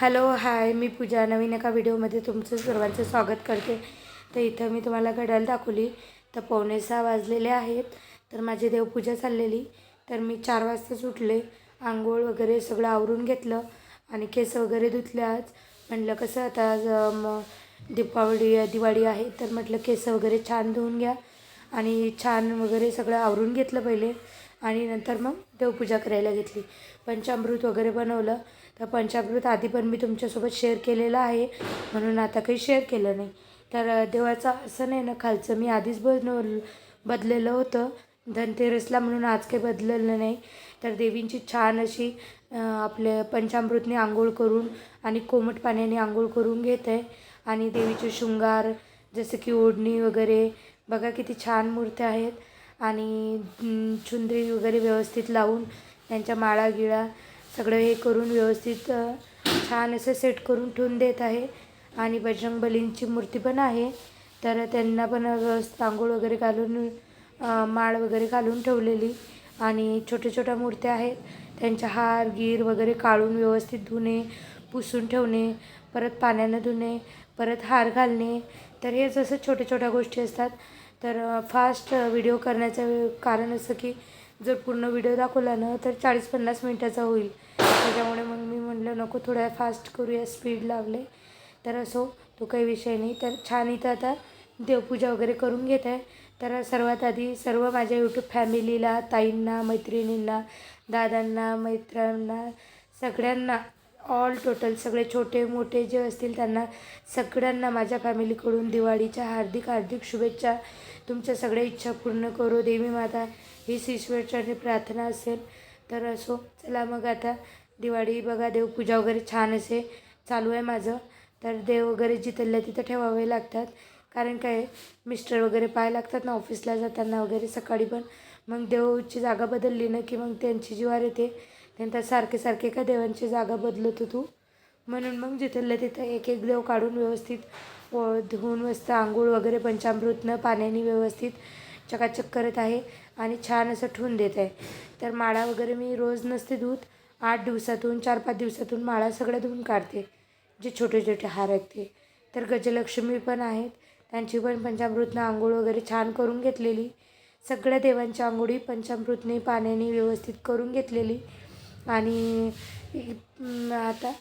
Hello hi मी पूजा. नवीन एका व्हिडिओमध्ये तुमचं सर्वांचं स्वागत करते. तर इथं मी तुम्हाला घड्याळ दाखवली. तर पावणे सहा वाजलेले आहेत. तर माझी देवपूजा चाललेली. तर मी चार वाजताच उठले. आंघोळ वगैरे सगळं आवरून घेतलं आणि केस वगैरे धुतले आज. म्हटलं कसं आता आज दीपावली दिवाळी आहे. तर म्हटलं केस वगैरे छान धुवून घ्या. आणि छान वगैरे सगळं आवरून घेतलं पहिले. आणि नंतर मग देवपूजा करायला घेतली. पंचामृत वगैरे बनवलं. तर पंचामृत आधी पण मी तुमच्यासोबत शेअर केलेलं आहे. म्हणून आता काही शेअर केलं नाही. तर देवाचं असं नाही ना खालचं मी आधीच बनवलं बदलेलं होतं. धनतेरसला म्हणून आज काही बदललं नाही. तर देवींची छान अशी आपल्या पंचामृतने आंघोळ करून आणि कोमट पाण्याने आंघोळ करून घेत. आहे आणि देवीचे शृंगार जसं की ओढणी वगैरे बघा किती छान मूर्त्या आहेत. आणि चुंदरी वगैरे व्यवस्थित लावून त्यांच्या माळा गिळा सगळं हे करून व्यवस्थित छान असं सेट करून ठेवून देत आहे. आणि बजरंगबलींची मूर्ती पण आहे. तर त्यांना पण व्यवस्थित आंघोळ वगैरे घालून माळ वगैरे घालून ठेवलेली. आणि छोट्या छोट्या मूर्त्या आहेत. त्यांच्या हार गीर वगैरे काढून व्यवस्थित धुणे पुसून ठेवणे परत पाण्यानं धुणे परत हार घालणे. तर हे जसं छोट्या छोट्या गोष्टी असतात. तर फास्ट व्हिडिओ करण्याचं कारण असं की जर पूर्ण व्हिडिओ दाखवला ना तर चाळीस पन्नास मिनटाचा होईल. त्याच्यामुळे मग मी म्हटलं नको थोड्या फास्ट करूया स्पीड लावले. तर असो तो काही विषय नाही. तर छान इथं आता देवपूजा वगैरे करून घेत आहे. तर सर्वात आधी सर्व माझ्या यूट्यूब फॅमिलीला ताईंना मैत्रिणींना दादांना मैत्रांना सगळ्यांना ऑल टोटल सगळे छोटे मोठे जे असतील त्यांना सगळ्यांना माझ्या फॅमिलीकडून दिवाळीच्या हार्दिक हार्दिक शुभेच्छा. तुमच्या सगळ्या इच्छा पूर्ण करू देवी माता हीच ईश्वरचरणी प्रार्थना असेल तर असो. चला मग आता दिवाळी बघा देवपूजा वगैरे छान असे चालू आहे माझं. तर देव वगैरे जिथल्या तिथं ठेवावे लागतात. कारण काय मिस्टर वगैरे पाय लागतात ना ऑफिसला जाताना वगैरे सकाळी पण. मग देवची जागा बदलली ना की मग त्यांची जीवार येते त्यांच्या सारखे सारखे का देवांची जागा बदलत तू म्हणून मग जिथल्या तिथं एक एक देव काढून व्यवस्थित धुवून मस्त आंघोळ वगैरे पंचामृतनं पाण्याने व्यवस्थित चकाचक करत आहे आणि छान असं ठेवून देत आहे. तर माळा वगैरे मी रोज नसते धुत आठ दिवसातून चार पाच दिवसातून माळा सगळ्या धुवून काढते जे छोटे छोटे हार आहेत ते. तर गजलक्ष्मी पण आहेत त्यांची पण पंचामृतनं आंघोळ वगैरे छान करून घेतलेली. सगळ्या देवांची आंघोळी पंचामृतने पाण्याने व्यवस्थित करून घेतलेली. आणि आता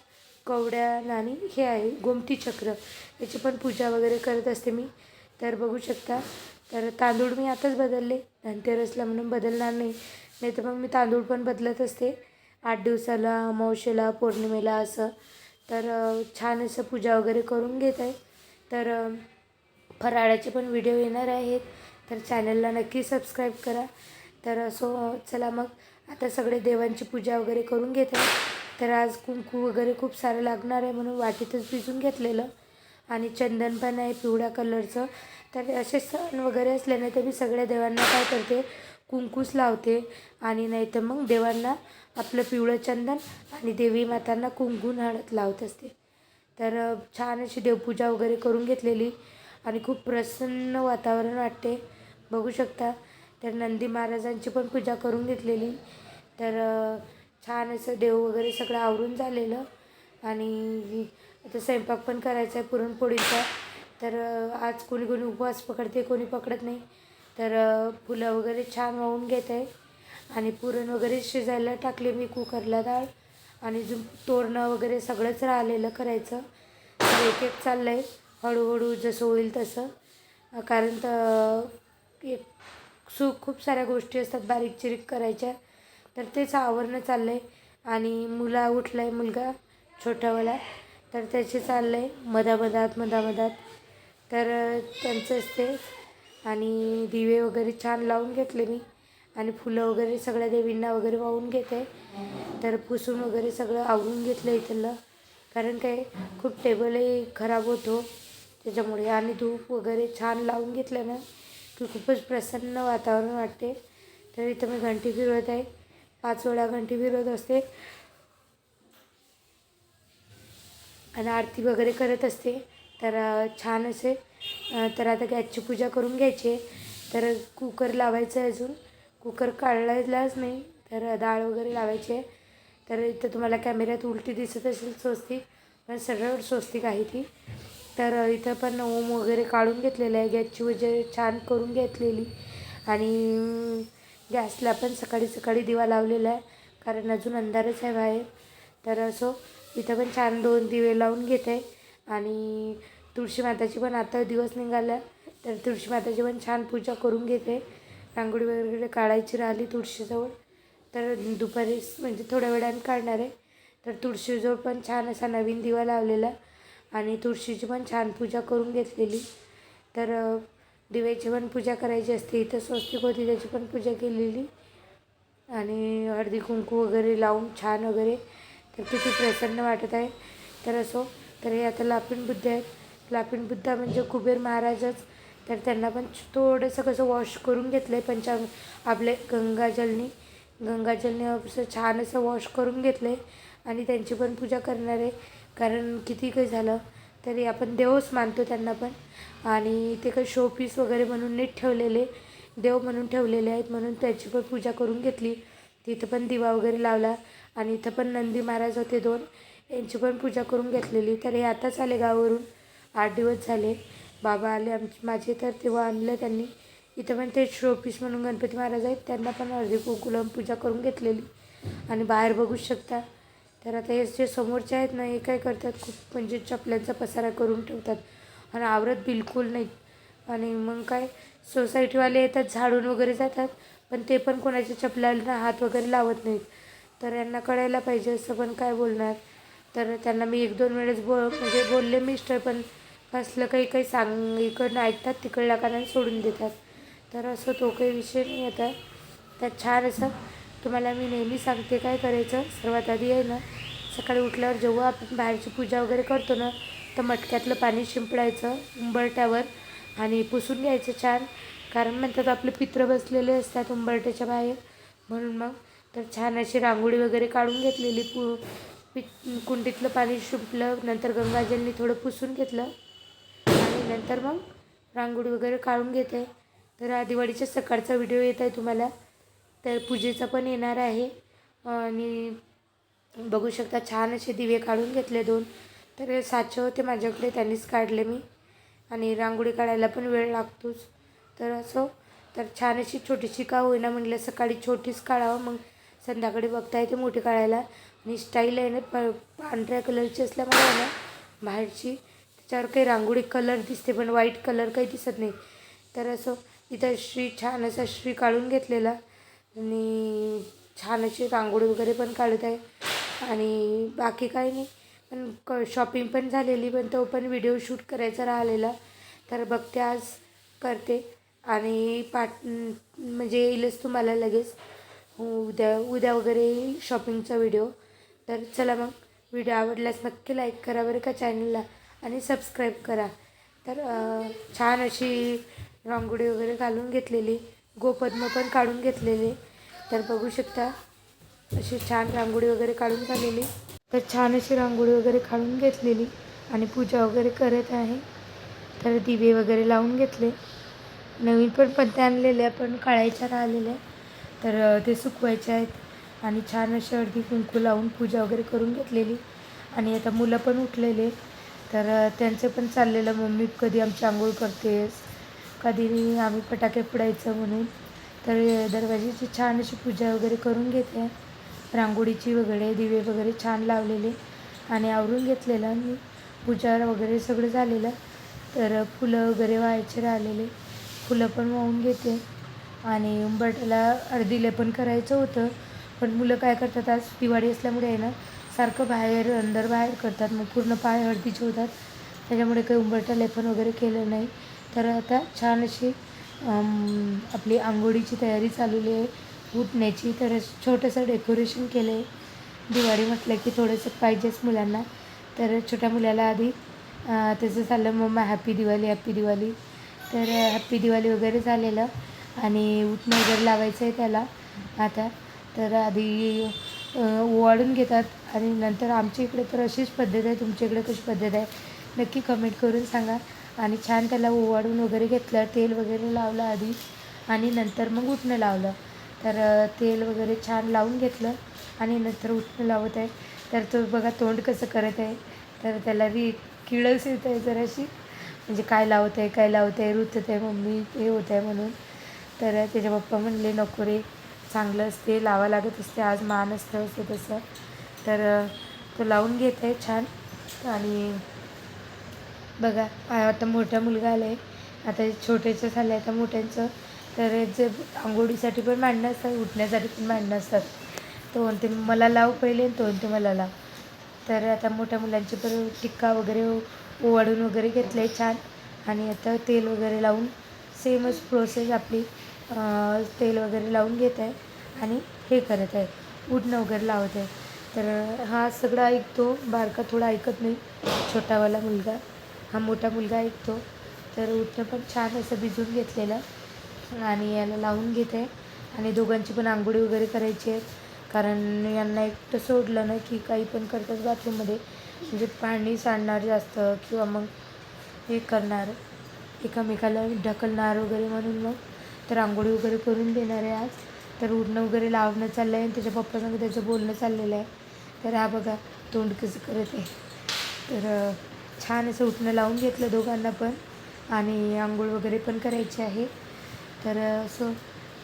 कवड्या आणि हे आहे गोमती चक्र. याची पण पूजा वगैरे करत असते मी. तर बघू शकता. तर तांदूळ मी आताच बदलले. धनतेरसला म्हणून बदलणार नाही. नाही तर मग मी तांदूळ पण बदलत असते. आठ दिवसाला अमावशेला पौर्णिमेला असं. तर छान असं पूजा वगैरे करून घेत आहे. तर फराळाचे पण व्हिडिओ येणार आहेत. तर चॅनलला नक्की सबस्क्राईब करा. तर असो चला मग. आता सगळे देवांची पूजा वगैरे करून घेत आहे तर आज कुंकू वगैरे खूप सारं लागणार आहे म्हणून वाटीतच भिजून घेतलेलं. आणि चंदन पण आहे पिवळ्या कलरचं. तर असे सण वगैरे असल्याने तर मी सगळ्या देवांना काय करते कुंकूच लावते. आणि नाही तर मग देवांना आपलं पिवळं चंदन आणि देवी मातांना कुंकून हळद लावत असते. तर छान अशी देवपूजा वगैरे करून घेतलेली. आणि खूप प्रसन्न वातावरण वाटते. बघू शकता तर नंदी महाराजांची पण पूजा करून घेतलेली. तर छान असं देव वगैरे सगळं आवरून झालेलं. आणि आता स्वयंपाक पण करायचा आहे पुरणपोळीचा. तर आज कोणी कोणी उपवास पकडते कोणी पकडत नाही. तर फुलं वगैरे छान वाहून घेत आहे आणि पुरण वगैरे शिजायला टाकले मी कुकरला डाळ. आणि जो तोरणं वगैरे सगळंच राहिलेलं करायचं. तर एक एक चाललं आहे हळूहळू जसं होईल तसं. कारण तर एक सु खूप साऱ्या गोष्टी असतात बारीक चिरीक करायच्या. तर तेच आवरणं चाललं आहे आणि मुला उठला आहे मुलगा छोटावाला तर त्याचे चाललं आहे मधामधात मधामधात. तर त्यांचंच ते आणि दिवे वगैरे छान लावून घेतले मी. आणि फुलं वगैरे सगळ्या देवींना वगैरे वाहून घेते. तर पुसून वगैरे सगळं आवरून घेतलं इथलं. कारण काय खूप टेबलही खराब होतो. त्याच्यामुळे आणि धूप वगैरे छान लावून घेतलं ना. की खूपच प्रसन्न वातावरण वाटते. तर इथं मी घंटी फिरवत आहे. पाच वेळा घंटी फिरवत असते. आणि आरती वगैरे करत असते. तर छान असे तर आता गॅसची पूजा करून घ्यायची तर कुकर लावायचं आहे अजून. कुकर काढलाच नाही. तर डाळ वगैरे लावायची आहे. तर इथं तुम्हाला कॅमेऱ्यात उलटी दिसत असेल स्वस्तिक पण सरळ स्वस्तिक आहे ती. तर इथं पण ओम वगैरे काढून घेतलेलं आहे. गॅसची वगैरे छान करून घेतलेली. आणि गॅसला पण सकाळी सकाळी दिवा लावलेला आहे. कारण अजून अंधारच आहे बाहेर. तर असो इथं पण छान दोन दिवे लावून घेते आणि तुळशी माताची पण आता दिवस निघाला. तर तुळशी माताची पण छान पूजा करून घेते रांगोळी वगैरे काढायची राहिली तुळशीजवळ. तर दुपारी म्हणजे थोड्या वेळाने काढणार आहे. तर तुळशीजवळ पण छान असा नवीन दिवा लावलेला. आणि तुळशीची पण छान पूजा करून घेतलेली. तर दिव्याची पण पूजा करायची असते. इथं स्वस्तिक होती त्याची पण पूजा केलेली. आणि हळदी कुंकू वगैरे लावून छान वगैरे. तर किती प्रसन्न वाटत आहे. तर असो तर हे आता लापिण बुद्ध आहेत. लापिण बुद्धा म्हणजे कुबेर महाराजच. तर त्यांना पण थोडंसं कसं वॉश करून घेतलं आहे पंचांग आपले गंगाजलनी गंगाजलने असं छान असं वॉश करून घेतलं आहे आणि त्यांची पण पूजा करणार आहे. कारण किती काही झालं तरी आपण देवच मानतो त्यांना पण. आणि ते काही शोपीस वगैरे म्हणून नीट ठेवलेले देव म्हणून ठेवलेले आहेत म्हणून त्याची पण पूजा करून घेतली. तिथं पण दिवा वगैरे लावला आणि इथं पण नंदी महाराज होते दोन यांची पण पूजा करून घेतलेली. तर हे आताच आले गावावरून आठ दिवस झाले. बाबा आले आमचे माझे तर तेव्हा आणलं त्यांनी. इथं पण ते शोपीस म्हणून गणपती महाराज आहेत त्यांना पण अर्धी गोकुलम पूजा करून घेतलेली. आणि बाहेर बघूच शकता. तर आता हे जे समोरचे आहेत ना हे काय करतात खूप म्हणजे चपल्यांचा पसारा करून ठेवतात. आणि आवरत बिलकुल नाहीत. आणि मग काय सोसायटीवाले येतात झाडून वगैरे जातात पण ते पण कोणाच्या चपलांना हात वगैरे लावत नाहीत. तर यांना कळायला पाहिजे असं पण काय बोलणार. तर त्यांना मी एक दोन वेळेस बो म्हणजे बोलले मिस्टर पण असलं काही काही सांग इकडनं ऐकतात तिकडल्या कानाने सोडून देतात. तर असं तो काही विषय नाही आता. तर छान असं तुम्हाला मी नेहमी सांगते काय करायचं? सर्वात आधी आहे ना सकाळी उठल्यावर जेव्हा आपण बाहेरची पूजा वगैरे करतो ना तर मटक्यातलं पाणी शिंपडायचं उंबरट्यावर आणि पुसून घ्यायचं छान. कारण म्हणतात आपले पित्र बसलेले असतात उंबरट्याच्या बाहेर. म्हणून मग तर छान अशी रांगोळी वगैरे काढून घेतलेली. पु पि कुंडीतलं पाणी शिंपलं नंतर गंगाजलनी थोडं पुसून घेतलं. आणि नंतर मग रांगोळी वगैरे काढून घेते. तर हा दिवाळीच्या सकाळचा व्हिडिओ येत आहे तुम्हाला. तर पूजेचा पण येणार आहे. आणि बघू शकता छान असे दिवे काढून घेतले दोन. तर साचे होते माझ्याकडे त्यांनीच काढले मी. आणि रांगोळी काढायला पण वेळ लागतोच. तर असो. तर छान अशी छोटीशी का होईना म्हटलं सकाळी छोटीच काढावं. मग संध्याकाळी बघता येते मोठी काढायला. आणि स्टाईल आहे ना प पांढऱ्या कलरची असल्यामुळे आहे ना बाहेरची त्याच्यावर काही रांगोळी कलर दिसते पण व्हाईट कलर काही दिसत नाही. तर असं इथं श्री छान असा श्री काढून घेतलेला. आणि छान अशी रांगोळी वगैरे पण काढत आहे. आणि बाकी काही नाही. पण क शॉपिंग पण झालेली पण तो पण व्हिडिओ शूट करायचा राहिलेला. तर बघते आज करते. आणि पाट म्हणजे येईलच तुम्हाला लगेच. उद्या उद्या वगैरे येईल शॉपिंगचा व्हिडिओ तर चला मग व्हिडिओ आवडल्यास नक्की लाईक करा बरं का चॅनलला आणि सबस्क्राईब करा. तर छान अशी रांगोळी वगैरे घालून घेतलेली. गोपद्म पण काढून घेतलेले. तर बघू शकता अशी छान रांगोळी वगैरे काढून झालेली. तर छान अशी रांगोळी वगैरे काढून घेतलेली आणि पूजा वगैरे करत आहे. तर दिवे वगैरे लावून घेतले. नवीन पण पत्ते आणलेल्या पण काढायच्या राहिलेल्या तर ते सुकवायचे आहेत आणि छान अशी अर्धी कुंकू लावून पूजा वगैरे करून घेतलेली. आणि आता मुलं पण उठलेले तर त्यांचं पण चाललेलं मम्मी कधी आमची आंघोळ करतेस? कधी आम्ही फटाके फोडायचं म्हणून. तर दरवाजेची दरवाजाची छान अशी पूजा वगैरे करून घेते. रांगोळीची वगैरे दिवे वगैरे छान लावलेले आणि आवरून घेतलेलं आणि पूजा वगैरे सगळं झालेलं. तर फुलं वगैरे व्हायचे राहिलेले. फुलं पण वाहून घेते. आणि उंबरट्याला अर्धीले पण करायचं होतं. पण मुलं काय करतात आज दिवाळी असल्यामुळे आहे ना सारखं बाहेर अंदर बाहेर करतात. मग पूर्ण पाय हळदीचे होतात. त्याच्यामुळे काही उंबरटा लेपन वगैरे केलं नाही. तर आता छान अशी आपली आंघोळीची तयारी चालवली आहे. उठण्याची तर छोटंसं डेकोरेशन केलं आहे दिवाळी म्हटलं की थोडंसं पाहिजेच मुलांना. तर छोट्या मुलाला आधी त्याचं झालं mamma happy Diwali happy Diwali. तर हॅप्पी दिवाळी वगैरे झालेलं आणि उठणं वगैरे लावायचं आहे त्याला आता. तर आधी ओवाळून घेतात आणि नंतर आमच्या इकडे तर अशीच पद्धत आहे तुमच्या इकडे कशी पद्धत आहे? नक्की कमेंट करून सांगा. आणि छान त्याला ओवाळून वगैरे घेतलं तेल वगैरे लावलं आधी आणि नंतर मग उठणं लावलं. तर तेल वगैरे छान लावून घेतलं आणि नंतर उठणं लावत आहे. तर तो बघा तोंड कसं करत आहे. तर त्याला री किळस येत आहे जराशी. म्हणजे काय लावत आहे काय लावत आहे रुतत आहे मम्मी हे होत आहे म्हणून. तर त्याचे पप्पा म्हणले नको रे चांगलं असते लावा लागत असते आज मान असतं असते तसं. तर तो लावून घेत आहे छान. आणि बघा आता मोठा मुलगा आला आहे आता छोटेचं झालं आहे आता मोठ्यांचं. तर जे आंघोळीसाठी पण मांडणं असतात उठण्यासाठी पण मांडणं असतात. तो म्हणते मला लाव पहिले तो म्हणते मला लाव. तर आता मोठ्या मुलांची पण टिक्का वगैरे ओवाळून वगैरे घेतलं आहे छान. आणि आता तेल वगैरे लावून सेमच प्रोसेस आपली तेल वगैरे लावून घेत आहे. आणि हे करत आहे उठणं वगैरे लावत आहे. तर हा सगळं ऐकतो बारका थोडा ऐकत नाही छोटावाला मुलगा. हा मोठा मुलगा ऐकतो तर उठणं पण छान असं भिजून घेतलेलं. आणि याला लावून घेते. आणि दोघांची पण आंघोळी वगैरे करायची आहे. कारण यांना एकटं सोडलं ना की काही पण करतात बाथरूममध्ये. म्हणजे पाणी सांडणार जास्त किंवा मग हे करणार. एकामेकाला ढकलणार वगैरे म्हणून मग. तर आंघोळी वगैरे करून देणार आहे आज. तर उडणं वगैरे लावणं चाललं आहे आणि त्याच्या पप्पासंग त्याचं बोलणं चाललेलं आहे. तर हा बघा तोंड कसं करत आहे. तर छान असं उठणं लावून घेतलं दोघांना पण. आणि आंघोळ वगैरे पण करायची आहे. तर असं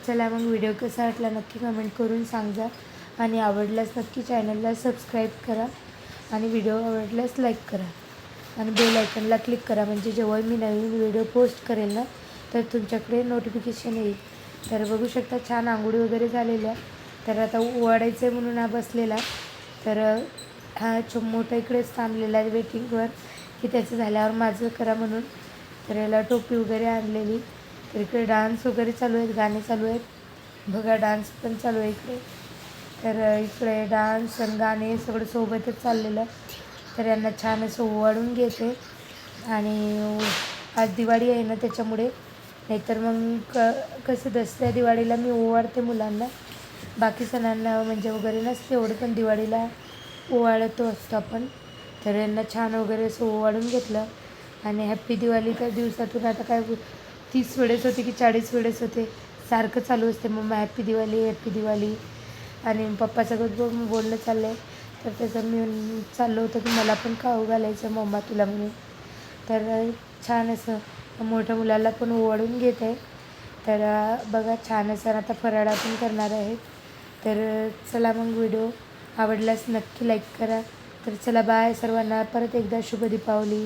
चला मग व्हिडिओ कसा वाटला नक्की कमेंट करून सांगा. आणि आवडल्यास नक्की चॅनलला सबस्क्राईब करा. आणि व्हिडिओ आवडल्यास लाईक करा. आणि बेल आयकनला क्लिक करा. म्हणजे जेव्हा मी नवीन व्हिडिओ पोस्ट करेल ना तर तुमच्याकडे नोटिफिकेशन येईल. तर बघू शकता छान आंघोळी वगैरे झालेल्या. तर आता ओवाडायचं आहे म्हणून हा बसलेला. तर हा छो मोठा इकडेच थांबलेला आहे वेटिंगवर की त्याचं झाल्यावर माझं करा म्हणून. तर याला टोपी वगैरे आणलेली. तर इकडे डान्स वगैरे चालू आहेत गाणे चालू आहेत. बघा डान्स पण चालू आहे इकडे. तर इकडे डान्स आणि गाणे सगळं सोबतच चाललेलं तर यांना छान असं ओवाळून घेते. आणि आज दिवाळी आहे ना त्याच्यामुळे. नाहीतर मग क कसं दसऱ्या दिवाळीला मी ओवाळते मुलांना. बाकी सणांना म्हणजे वगैरे नसते एवढं पण दिवाळीला ओवाळतो असतो आपण. तर यांना छान वगैरे असं वाढून घेतलं. आणि हॅप्पी दिवाळी तर दिवसातून आता काय तीस वेळेस होते की चाळीस वेळेस होते. सारखं चालू असते. Mamma happy Diwali happy Diwali. आणि पप्पासोबत सगळं बोलणं चाललं आहे तर त्याचं मी चाललं होतं की मला पण खाऊ घालायचं मम्मा तुला म्हणून. तर छान असं मोठ्या मुलाला पण ओवाळून घेत आहे. तर बघा छान असं आता फराळा पण करणार आहे. तर चला मग व्हिडिओ. आवडल्यास नक्की लाईक करा. तर चला बाय सर्वांना. परत एकदा शुभ दीपावली.